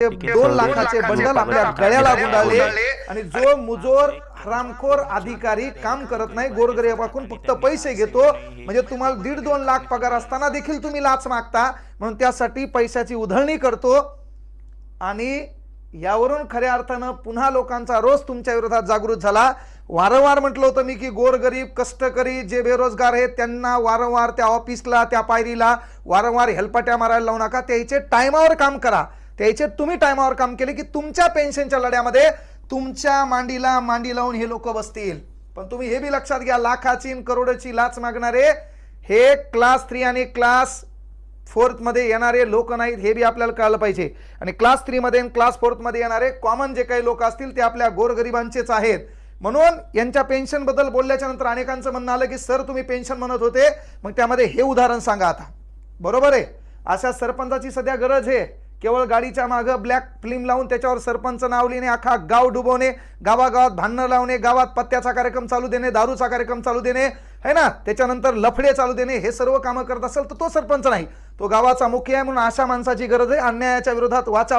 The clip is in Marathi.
दोन लाखाचे बंडल आपल्या गळ्याला गुंडाळले आणि जो मुजोर हरामखोर अधिकारी काम करत नाही गोरगरिबाकडून फक्त पैसे घेतो. म्हणजे तुम्हाला दीड दोन लाख पगार असताना देखील तुम्ही लाच मागता. म्हणून त्यासाठी पैशाची उधळणी करतो. आणि यावरून खऱ्या अर्थानं पुन्हा लोकांचा रोज तुमच्या विरोधात जागृत झाला. वारंवार म्हटलं होतं मी की गोरगरीब कष्टकरी जे बेरोजगार आहेत त्यांना वारंवार त्या ऑफिसला त्या पायरीला वारंवार हेलपाट्या मारायला लावू नका. त्याचे टायमावर काम करा. त्याचे तुम्ही टायमावर काम केले की तुमच्या पेन्शनच्या लढ्यामध्ये तुमच्या मांडीला मांडी लावून हे लोक बसतील. पण तुम्ही हे बी लक्षात घ्या लाखाची करोडची लाच मागणारे हे क्लास थ्री आणि क्लास फोर्थमध्ये येणारे लोक नाहीत हे बी आपल्याला कळलं पाहिजे. आणि क्लास थ्रीमध्ये आणि क्लास फोर्थमध्ये येणारे कॉमन जे काही लोक असतील ते आपल्या गोरगरिबांचेच आहेत. म्हणून यांच्या पेन्शनबद्दल बोलल्याच्या नंतर अनेकांचं म्हणणं आलं की सर तुम्ही पेन्शन म्हणत होते. मग त्यामध्ये हे उदाहरण सांगा आता. बरोबर आहे? अशा सरपंचाची सध्या गरज आहे. केवळ गाडीच्या मागं ब्लॅक फिल्म लावून त्याच्यावर सरपंच नाव लिहिणे अख्खा गाव डुबवणे गावागावात भांडणं लावणे गावात पत्त्याचा कार्यक्रम चालू देणे दारूचा कार्यक्रम चालू देणे है ना? त्याच्यानंतर लफडे चालू देणे हे सर्व कामं करत असेल तर तो सरपंच नाही. तो गावाचा मुख्य आहे म्हणून अशा माणसाची गरज आहे. अन्यायाच्या विरोधात वाचा